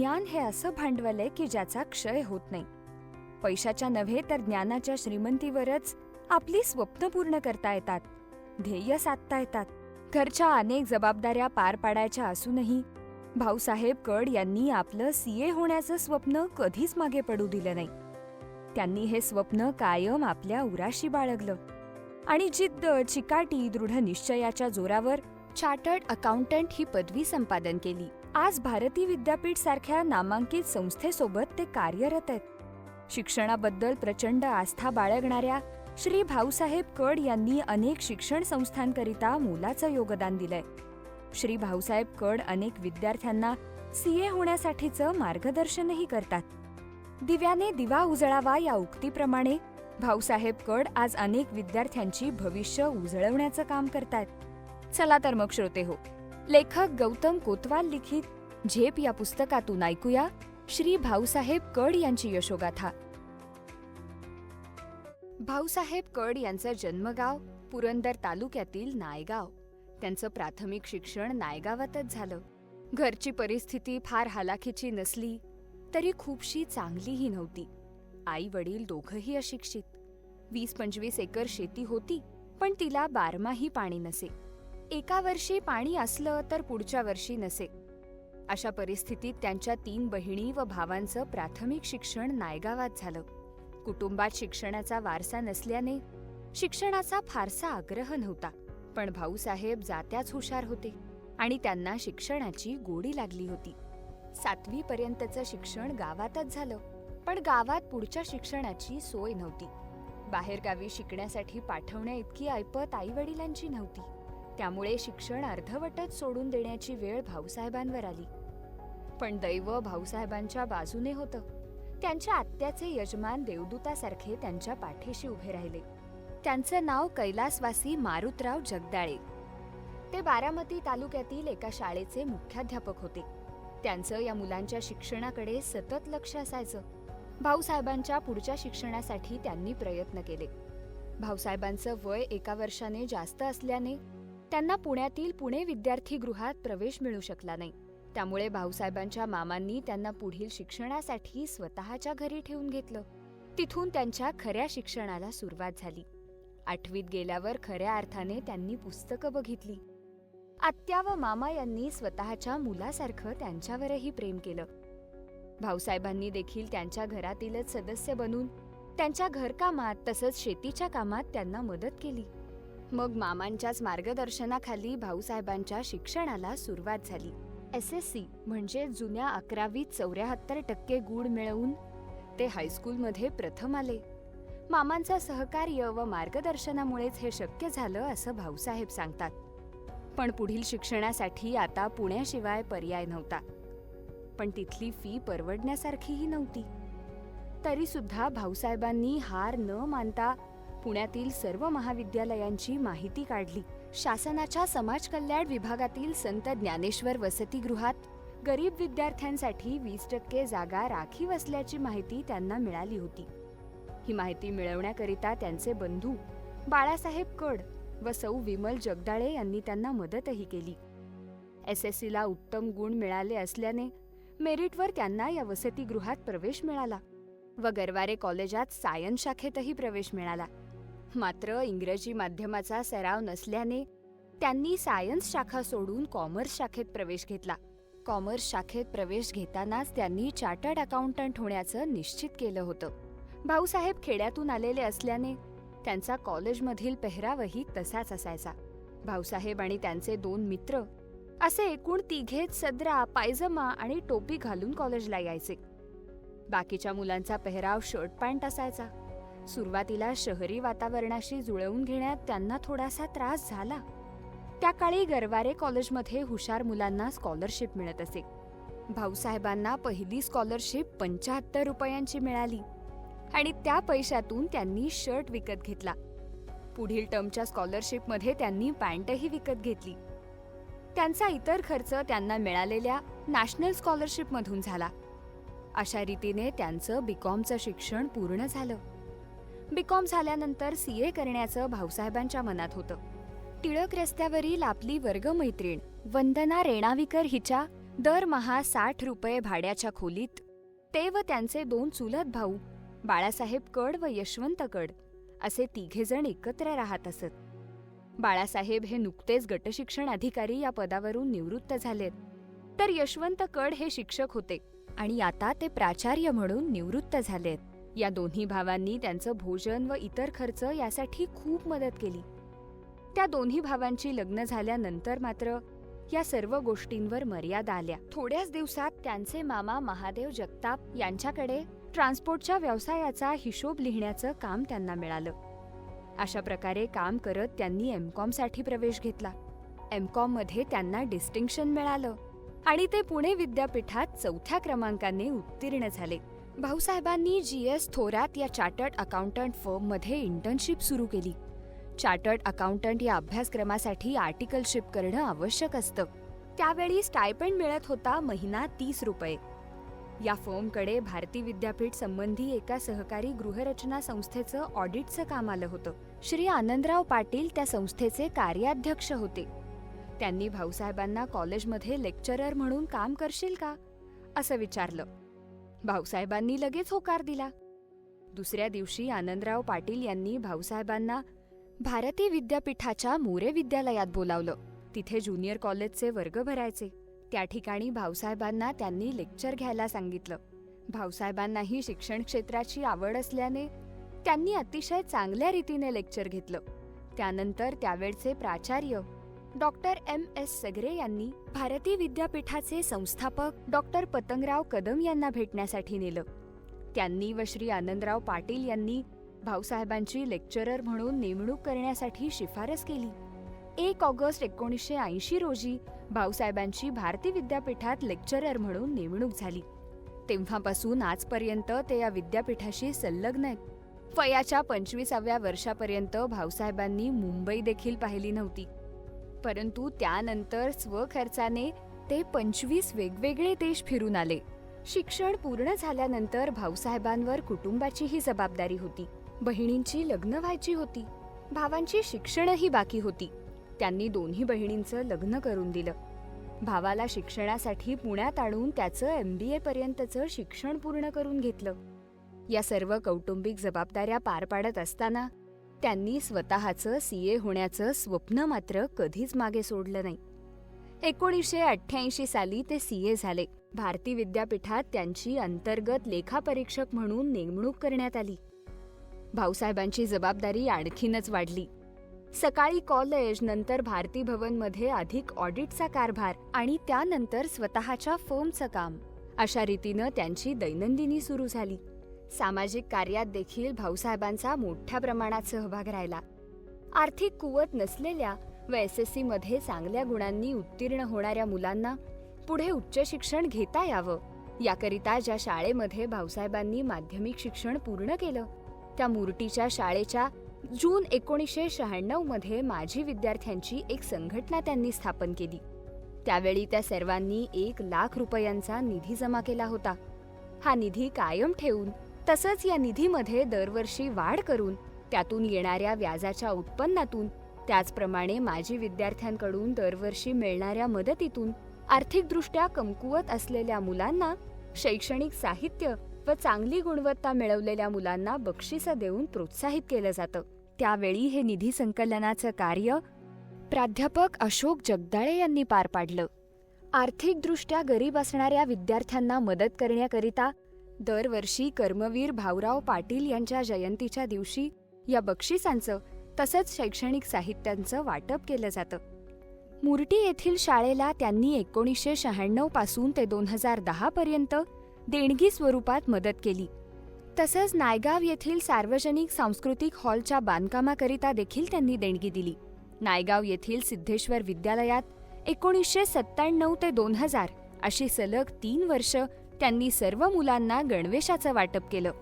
ज्ञान हे असं भांडवल आहे की ज्याचा क्षय होत नाही. पैशाच्या नव्हे तर ज्ञानाच्या श्रीमंतीवरच आपली स्वप्न पूर्ण करता येतात ध्येय साधता येतात. घरच्या अनेक जबाबदाऱ्या पार पाडायच्या असूनही भाऊसाहेब कड यांनी आपलं सीए होण्याचं स्वप्न कधीच मागे पडू दिलं नाही. त्यांनी हे स्वप्न कायम आपल्या उराशी बाळगलं आणि जिद्द चिकाटी दृढ निश्चयाच्या जोरावर चार्टर्ड अकाउंटंट ही पदवी संपादन केली. आज भारती विद्यापीठ सारख्या नामांकित संस्थेसोबत ते कार्यरत आहेत. शिक्षणाबद्दल प्रचंड आस्था बाळगणाऱ्या श्री भाऊसाहेब कड यांनी अनेक शिक्षण संस्थांकरिता मोलाचं योगदान दिलंय. श्री भाऊसाहेब कड अनेक विद्यार्थ्यांना सीए होण्यासाठीचं मार्गदर्शनही करतात. दिव्याने दिवा उजळावा या उक्तीप्रमाणे भाऊसाहेब कड आज अनेक विद्यार्थ्यांची भविष्य उजळवण्याचं काम करतायत. चला तर मग श्रोते हो. लेखक गौतम कोतवाल लिखित झेप या पुस्तकातून ऐकूया श्री भाऊसाहेब कड यांची यशोगाथा. भाऊसाहेब कड यांचं जन्मगाव पुरंदर तालुक्यातील नायगाव. त्यांचं प्राथमिक शिक्षण नायगावातच झालं. घरची परिस्थिती फार हालाखीची नसली तरी खूपशी चांगलीही नव्हती. आई वडील दोघंही अशिक्षित. वीस पंचवीस एकर शेती होती पण तिला बारमाही पाणी नसे. एका वर्षी पाणी असलं तर पुढच्या वर्षी नसे. अशा परिस्थितीत त्यांच्या तीन बहिणी व भावांचं प्राथमिक शिक्षण नायगावात झालं. कुटुंबात शिक्षणाचा वारसा नसल्याने शिक्षणाचा फारसा आग्रह नव्हता पण भाऊसाहेब जात्याच हुशार होते आणि त्यांना शिक्षणाची गोडी लागली होती. सातवी पर्यंतचं शिक्षण गावातच झालं पण गावात पुढच्या शिक्षणाची सोय नव्हती. बाहेरगावी शिकण्यासाठी पाठवण्या इतकी ऐपत आई वडिलांची नव्हती. त्यामुळे शिक्षण अर्धवटच सोडून देण्याची वेळ भाऊसाहेबांवर आली. पण दैव भाऊसाहेबांच्या बाजूने होतं. त्यांच्या आत्याचे यजमान देवदूतासारखे त्यांच्या पाठीशी उभे राहिले. त्यांचं नाव कैलासवासी मारुतराव जगदाळे. ते बारामती तालुक्यातील एका शाळेचे मुख्याध्यापक होते. त्यांचं या मुलांच्या शिक्षणाकडे सतत लक्ष असायचं. भाऊसाहेबांच्या पुढच्या शिक्षणासाठी त्यांनी प्रयत्न केले. भाऊसाहेबांचं वय एका वर्षाने जास्त असल्याने त्यांना पुण्यातील पुणे विद्यार्थीगृहात प्रवेश मिळू शकला नाही. त्यामुळे भाऊसाहेबांच्या मामांनी त्यांना पुढील शिक्षणासाठी स्वतःच्या घरी ठेवून घेतलं. तिथून त्यांच्या खऱ्या शिक्षणाला सुरुवात झाली. आठवीत गेल्यावर खऱ्या अर्थाने त्यांनी पुस्तकं बघितली. आत्या व मामा यांनी स्वतःच्या मुलासारखं त्यांच्यावरही प्रेम केलं. भाऊसाहेबांनी देखील त्यांच्या घरातीलच सदस्य बनून त्यांच्या घरकामात तसंच शेतीच्या कामात त्यांना मदत केली. मग मामांच्याच मार्गदर्शनाखाली भाऊसाहेबांच्या शिक्षणाला सुरुवात झाली. एस एस सी म्हणजे जुन्या अकरावीत चौऱ्याहत्तर टक्के गुण मिळवून ते हायस्कूलमध्ये प्रथम आले. मामांचं सहकार्य व मार्गदर्शनामुळेच हे शक्य झालं असं भाऊसाहेब सांगतात. पण पुढील शिक्षणासाठी आता पुण्याशिवाय पर्याय नव्हता. पण तिथली फी परवडण्यासारखीही नव्हती. तरीसुद्धा भाऊसाहेबांनी हार न मानता पुण्यातील सर्व महाविद्यालयांची माहिती काढली. शासनाच्या समाज कल्याण विभागातील संत ज्ञानेश्वर वसतिगृहात गरीब विद्यार्थ्यांसाठी वीस टक्के जागा राखीव असल्याची माहिती त्यांना मिळाली होती. ही माहिती मिळवण्याकरिता त्यांचे बंधू बाळासाहेब कड व सौ विमल जगदाळे यांनी त्यांना मदतही केली. एस एस सीला उत्तम गुण मिळाले असल्याने मेरिटवर त्यांना या वसतिगृहात प्रवेश मिळाला व गरवारे कॉलेजात सायन्स शाखेतही प्रवेश मिळाला. मात्र इंग्रजी माध्यमाचा सराव नसल्याने त्यांनी सायन्स शाखा सोडून कॉमर्स शाखेत प्रवेश घेतला. कॉमर्स शाखेत प्रवेश घेतानाच त्यांनी चार्टर्ड अकाउंटंट होण्याचं निश्चित केलं होतं. भाऊसाहेब खेड्यातून आलेले असल्याने त्यांचा कॉलेजमधील पेहरावही तसाच असायचा. भाऊसाहेब आणि त्यांचे दोन मित्र असे एकूण तिघेच सदरा पायजमा आणि टोपी घालून कॉलेजला यायचे. बाकीच्या मुलांचा पेहराव शर्ट पॅन्ट असायचा. सुरुवातीला शहरी वातावरणाशी जुळवून घेण्यात त्यांना थोडासा त्रास झाला. त्या काळी गरवारे कॉलेजमध्ये हुशार मुलांना स्कॉलरशिप मिळत असे. भाऊसाहेबांना पहिली स्कॉलरशिप पंचाहत्तर रुपयांची मिळाली आणि त्या पैशातून त्यांनी शर्ट विकत घेतला. पुढील टर्मच्या स्कॉलरशिपमध्ये त्यांनी पॅन्टही विकत घेतली. त्यांचा इतर खर्च त्यांना मिळालेल्या नॅशनल स्कॉलरशिपमधून झाला. अशा रीतीने त्यांचं बीकॉमचं शिक्षण पूर्ण झालं. बीकॉम झाल्यानंतर सी ए करण्याचं भाऊसाहेबांच्या मनात होतं. टिळक रस्त्यावरील आपली वर्गमैत्रीण वंदना रेणावीकर हिच्या दरमहा साठ रुपये भाड्याच्या खोलीत ते व त्यांचे दोन चुलत भाऊ बाळासाहेब कड व यशवंत कड असे तिघेजण एकत्र राहत असत. बाळासाहेब हे नुकतेच गटशिक्षण अधिकारी या पदावरून निवृत्त झालेत. तर यशवंत कड हे शिक्षक होते आणि आता ते प्राचार्य म्हणून निवृत्त झालेत. या दोन्ही भावांनी त्यांचं भोजन व इतर खर्च यासाठी खूप मदत केली. त्या दोन्ही भावांची लग्न झाल्यानंतर मात्र या सर्व गोष्टींवर मर्यादा आल्या. थोड्याच दिवसात त्यांचे मामा महादेव जगताप यांच्याकडे ट्रान्सपोर्टच्या व्यवसायाचा हिशोब लिहिण्याचं काम त्यांना मिळालं. अशा प्रकारे काम करत त्यांनी एमकॉमसाठी साठी प्रवेश घेतला. एमकॉममध्ये मध्ये त्यांना डिस्टिंक्शन मिळालं आणि ते पुणे विद्यापीठात चौथ्या क्रमांकाने उत्तीर्ण झाले. भाऊसाहेबांनी जी एस थोरात या चार्टर्ड अकाउंटंट फर्ममध्ये इंटर्नशिप सुरू केली. चार्टर्ड अकाउंटंट या अभ्यासक्रमासाठी आर्टिकलशिप करणं आवश्यक असतं. त्यावेळी स्टायपेंड मिळत होता महिना तीस रुपये. या फर्मकडे भारती विद्यापीठ संबंधी एका सहकारी गृहरचना संस्थेचं ऑडिटचं काम आलं होतं. श्री आनंदराव पाटील त्या संस्थेचे कार्याध्यक्ष होते. त्यांनी भाऊसाहेबांना कॉलेजमध्ये लेक्चरर म्हणून काम करशील का? असं विचारलं. भाऊसाहेबांनी लगेच होकार दिला. दुसऱ्या दिवशी आनंदराव पाटील यांनी भाऊसाहेबांना भारती विद्यापीठाच्या मोरे विद्यालयात बोलावलं. तिथे ज्युनियर कॉलेजचे वर्ग भरायचे. त्या ठिकाणी भाऊसाहेबांना त्यांनी लेक्चर घ्यायला सांगितलं. भाऊसाहेबांनाही शिक्षण क्षेत्राची आवड असल्याने त्यांनी अतिशय चांगल्या रीतीने लेक्चर घेतलं. त्यानंतर त्यावेळचे प्राचार्य डॉक्टर एम एस सगरे यांनी भारती विद्यापीठाचे संस्थापक डॉक्टर पतंगराव कदम यांना भेटण्यासाठी नेलं. त्यांनी व श्री आनंदराव पाटील यांनी भाऊसाहेबांची लेक्चरर म्हणून नेमणूक करण्यासाठी शिफारस केली. एक ऑगस्ट एकोणीसशे ऐंशी रोजी भाऊसाहेबांची भारती विद्यापीठात लेक्चरर म्हणून नेमणूक झाली. तेव्हापासून आजपर्यंत ते या विद्यापीठाशी संलग्न आहेत. वयाच्या पंचवीसाव्या वर्षापर्यंत भाऊसाहेबांनी मुंबई देखील पाहिली नव्हती. परंतु त्यानंतर स्वखर्चाने ते पंचवीस वेगवेगळे देश फिरून आले. शिक्षण पूर्ण झाल्यानंतर भाऊसाहेबांवर कुटुंबाचीही जबाबदारी होती. बहिणींची लग्न व्हायची होती. भावांची शिक्षणही बाकी होती. त्यांनी दोन्ही बहिणींचं लग्न करून दिलं. भावाला शिक्षणासाठी पुण्यात आणून त्याचं एम बी ए पर्यंतचं शिक्षण पूर्ण करून घेतलं. या सर्व कौटुंबिक जबाबदाऱ्या पार पाडत असताना त्यांनी स्वतःचं सी ए होण्याचं स्वप्न मात्र कधीच मागे सोडलं नाही. एकोणीसशे अठ्ठ्याऐंशी साली ते सी ए झाले. भारती विद्यापीठात त्यांची अंतर्गत लेखापरीक्षक म्हणून नेमणूक करण्यात आली. भाऊसाहेबांची जबाबदारी आणखीनच वाढली. सकाळी कॉलेज नंतर भारती भवनमध्ये अधिक ऑडिटचा कारभार आणि त्यानंतर स्वतःच्या फर्मचं काम. अशा रीतीनं त्यांची दैनंदिनी सुरू झाली. सामाजिक कार्यात देखील भाऊसाहेबांचा मोठ्या प्रमाणात सहभाग राहिला. आर्थिक कुवत नसलेल्या व एस एस सी मध्ये चांगल्या गुणांनी उत्तीर्ण होणाऱ्या मुलांना पुढे उच्च शिक्षण घेता यावं याकरिता ज्या शाळेमध्ये भाऊसाहेबांनी माध्यमिक शिक्षण पूर्ण केलं त्या मुरटीच्या शाळेच्या जून एकोणीसशे शहाण्णवमध्ये माजी विद्यार्थ्यांची एक संघटना त्यांनी स्थापन केली. त्यावेळी त्या सर्वांनी एक लाख रुपयांचा निधी जमा केला होता. हा निधी कायम ठेवून तसंच या निधीमध्ये दरवर्षी वाढ करून त्यातून येणाऱ्या व्याजाच्या उत्पन्नातून त्याचप्रमाणे माजी विद्यार्थ्यांकडून दरवर्षी मिळणाऱ्या मदतीतून आर्थिकदृष्ट्या कमकुवत असलेल्या मुलांना शैक्षणिक साहित्य व चांगली गुणवत्ता मिळवलेल्या मुलांना बक्षिसं देऊन प्रोत्साहित केलं जातं. त्यावेळी हे निधी संकलनाचं कार्य प्राध्यापक अशोक जगदाळे यांनी पार पाडलं. आर्थिकदृष्ट्या गरीब असणाऱ्या विद्यार्थ्यांना मदत करण्याकरिता दरवर्षी कर्मवीर भाऊराव पाटील यांच्या जयंतीच्या दिवशी या बक्षिसांचं तसंच शैक्षणिक साहित्यांचं वाटप केलं जातं. मुर्टी येथील शाळेला त्यांनी एकोणीसशे शहाण्णवपासून ते दोन हजार दहा पर्यंत देणगी स्वरूपात मदत केली. तसंच नायगाव येथील सार्वजनिक सांस्कृतिक हॉलच्या बांधकामाकरिता देखील त्यांनी देणगी दिली. नायगाव येथील सिद्धेश्वर विद्यालयात एकोणीसशे सत्त्याण्णव ते दोन हजार अशी सलग तीन वर्ष त्यांनी सर्व मुलांना गणवेशाचं वाटप केलं.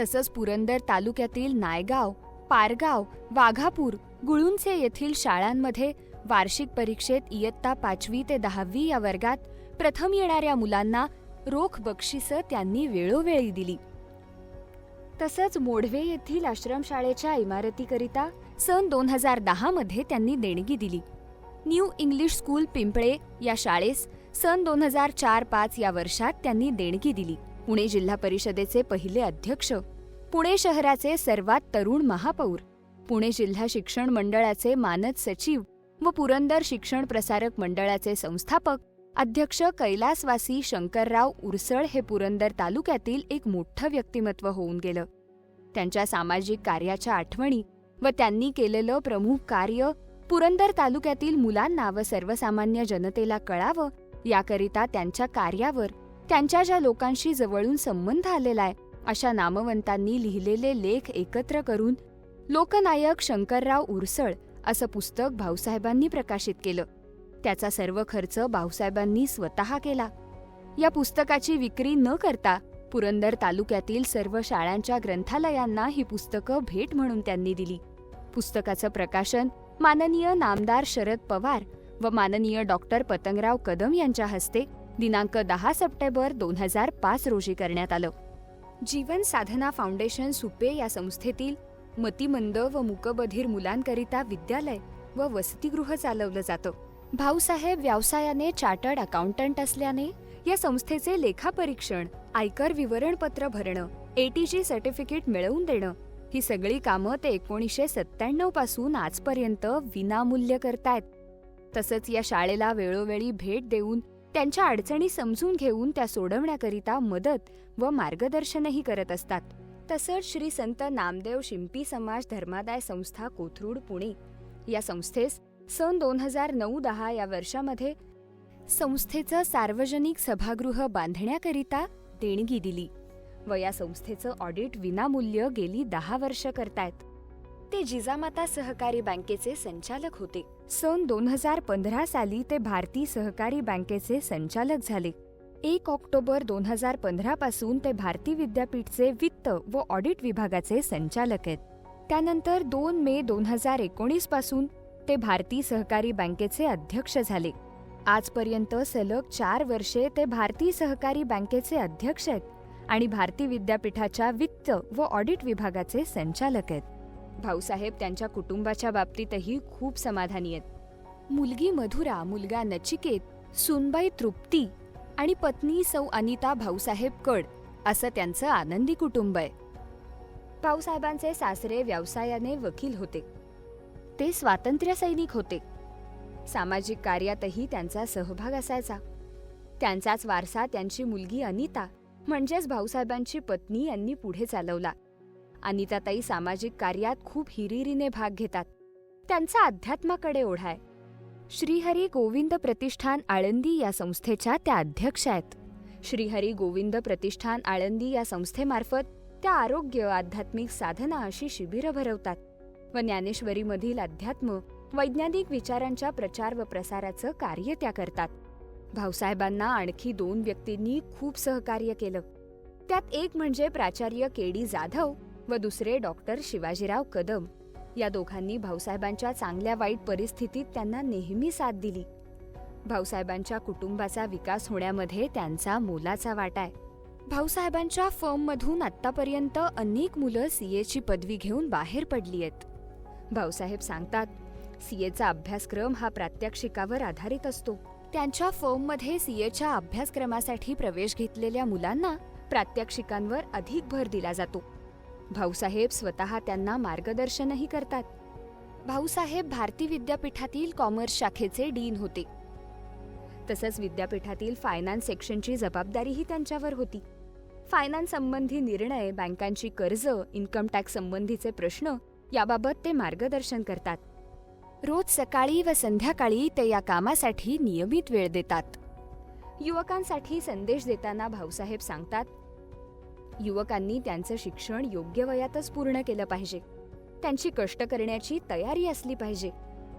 तसंच पुरंदर तालुक्यातील नायगाव पारगाव वाघापूर गुळुंचे येथील शाळांमध्ये वार्षिक परीक्षेत इयत्ता पाचवी ते दहावी या वर्गात प्रथम येणाऱ्या मुलांना रोख बक्षिसं त्यांनी वेळोवेळी दिली. तसंच मोढवे येथील आश्रमशाळेच्या इमारतीकरिता सन दोन हजार दहामध्ये त्यांनी देणगी दिली. न्यू इंग्लिश स्कूल पिंपळे या शाळेस सन दोन हजार चार पाच या वर्षात त्यांनी देणगी दिली. पुणे जिल्हा परिषदेचे पहिले अध्यक्ष पुणे शहराचे सर्वात तरुण महापौर पुणे जिल्हा शिक्षण मंडळाचे मानद सचिव व पुरंदर शिक्षण प्रसारक मंडळाचे संस्थापक अध्यक्ष कैलासवासी शंकरराव उरसळ हे पुरंदर तालुक्यातील एक मोठं व्यक्तिमत्व होऊन गेलं. त्यांच्या सामाजिक कार्याच्या आठवणी व त्यांनी केलेलं प्रमुख कार्य पुरंदर तालुक्यातील मुलांना व सर्वसामान्य जनतेला कळावं याकरिता त्यांच्या कार्यावर त्यांच्या ज्या लोकांशी जवळून संबंध आलेला आहे अशा नामवंतांनी लिहिलेले लेख एकत्र करून लोकनायक शंकरराव उरसळ असं पुस्तक भाऊसाहेबांनी प्रकाशित केलं. त्याचा सर्व खर्च भाऊसाहेबांनी स्वतः केला. या पुस्तकाची विक्री न करता पुरंदर तालुक्यातील सर्व शाळांच्या ग्रंथालयांना ही पुस्तकं भेट म्हणून त्यांनी दिली. पुस्तकाचं प्रकाशन माननीय नामदार शरद पवार व माननीय डॉक्टर पतंगराव कदम यांच्या हस्ते दिनांक दहा सप्टेंबर दोन हजार पाच रोजी करण्यात आलं. जीवन साधना फाउंडेशन सुपे या संस्थेतील मतिमंद व मुकबधीर मुलांकरिता विद्यालय व वसतिगृह चालवलं जातं. भाऊसाहेब व्यवसायाने चार्टर्ड अकाउंटंट असल्याने या संस्थेचे लेखापरीक्षण आयकर विवरणपत्र भरणं एटीजी सर्टिफिकेट मिळवून देणं ही सगळी कामं ते एकोणीसशे सत्त्याण्णवपासून आजपर्यंत विनामूल्य करतायत. तसंच या शाळेला वेळोवेळी भेट देऊन त्यांच्या अडचणी समजून घेऊन त्या सोडवण्याकरिता मदत व मार्गदर्शनही करत असतात. तसंच श्री संत नामदेव शिंपी समाज धर्मादाय संस्था कोथरूड पुणे. या संस्थेस सन दोन हजार नऊ दहा या वर्षामध्ये संस्थेचं सार्वजनिक सभागृह बांधण्याकरिता देणगी दिली व या संस्थेचं ऑडिट विनामूल्य गेली दहा वर्ष करतायत. ते जिजामाता सहकारी बँकेचे संचालक होते. सन दोन हजार पंधरा साली ते भारतीय सहकारी बँकेचे संचालक झाले. एक ऑक्टोबर दोन हजार पंधरा पासून ते भारती विद्यापीठचे वित्त व ऑडिट विभागाचे संचालक आहेत. त्यानंतर दोन मे दोन हजार एकोणीसपासून ते भारतीय सहकारी बँकेचे अध्यक्ष झाले. आजपर्यंत सलग चार वर्षे ते भारतीय सहकारी बँकेचे अध्यक्ष आहेत आणि भारती विद्यापीठाच्या वित्त व ऑडिट विभागाचे संचालक आहेत. भाऊसाहेब त्यांच्या कुटुंबाच्या बाबतीतही खूप समाधानी आहेत. मुलगी मधुरा मुलगा नचिकेत सुनबाई तृप्ती आणि पत्नी सौ अनिता भाऊसाहेब कड असं त्यांचं आनंदी कुटुंब आहे. भाऊसाहेबांचे सासरे व्यवसायाने वकील होते. ते स्वातंत्र्य सैनिक होते. सामाजिक कार्यातही त्यांचा सहभाग असायचा. त्यांचाच वारसा त्यांची मुलगी अनिता म्हणजेच भाऊसाहेबांची पत्नी यांनी पुढे चालवला. अनिताताई सामाजिक कार्यात खूप हिरिरीने भाग घेतात. त्यांचा अध्यात्माकडे ओढा आहे. श्रीहरी गोविंद प्रतिष्ठान आळंदी या संस्थेच्या त्या अध्यक्ष आहेत. श्रीहरी गोविंद प्रतिष्ठान आळंदी या संस्थेमार्फत त्या आरोग्य आध्यात्मिक साधना अशी शिबिरं भरवतात व ज्ञानेश्वरीमधील अध्यात्म वैज्ञानिक विचारांच्या प्रचार व प्रसाराचं कार्य त्या करतात. भाऊसाहेबांना आणखी दोन व्यक्तींनी खूप सहकार्य केलं. त्यात एक म्हणजे प्राचार्य के डी जाधव व दुसरे डॉक्टर शिवाजीराव कदम. या दोघांनी भाऊसाहेबांच्या चांगल्या वाईट परिस्थितीत त्यांना नेहमी साथ दिली. भाऊसाहेबांच्या कुटुंबाचा विकास होण्यामध्ये त्यांचा मोलाचा वाटा आहे. भाऊसाहेबांच्या फर्ममधून आत्तापर्यंत अनेक मुलं सीएची पदवी घेऊन बाहेर पडली आहेत. भाऊसाहेब सांगतात सीएचा अभ्यासक्रम हा प्रात्यक्षिकावर आधारित असतो. त्यांच्या फर्ममध्ये सीएच्या अभ्यासक्रमासाठी प्रवेश घेतलेल्या मुलांना प्रात्यक्षिकांवर अधिक भर दिला जातो. भाऊसाहेब स्वतः त्यांना मार्गदर्शनही करतात. भाऊसाहेब भारती विद्यापीठातील कॉमर्स शाखेचे डीन होते. तसंच विद्यापीठातील फायनान्स सेक्शनची जबाबदारीही त्यांच्यावर होती. फायनान्स संबंधी निर्णय बँकांची कर्ज इन्कम टॅक्स संबंधीचे प्रश्न याबाबत ते मार्गदर्शन करतात. रोज सकाळी व संध्याकाळी ते या कामासाठी नियमित वेळ देतात. युवकांसाठी संदेश देताना भाऊसाहेब सांगतात युवकांनी त्यांचं शिक्षण योग्य वयातच पूर्ण केलं पाहिजे. त्यांची कष्ट करण्याची तयारी असली पाहिजे.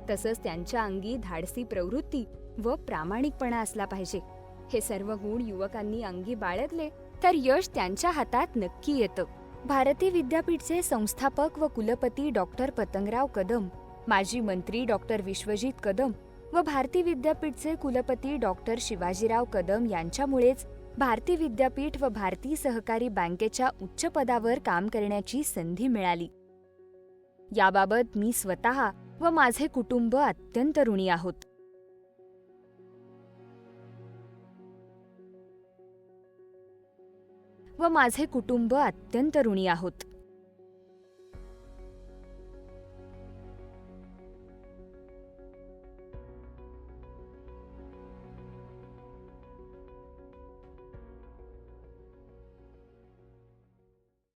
तसंच त्यांच्या अंगी धाडसी प्रवृत्ती व प्रामाणिकपणा असला पाहिजे. हे सर्व गुण युवकांनी अंगी बाळगले तर यश त्यांच्या हातात नक्की येतं. भारती विद्यापीठचे संस्थापक व कुलपती डॉक्टर पतंगराव कदम माजी मंत्री डॉक्टर विश्वजित कदम व भारती विद्यापीठचे कुलपती डॉक्टर शिवाजीराव कदम यांच्यामुळेच भारती विद्यापीठ व भारतीय सहकारी बँकेच्या उच्च पदावर काम करण्याची संधी मिळाली. याबाबत मी स्वतः व माझे कुटुंब अत्यंत ऋणी आहोत. व माझे कुटुंब अत्यंत ऋणी आहोत.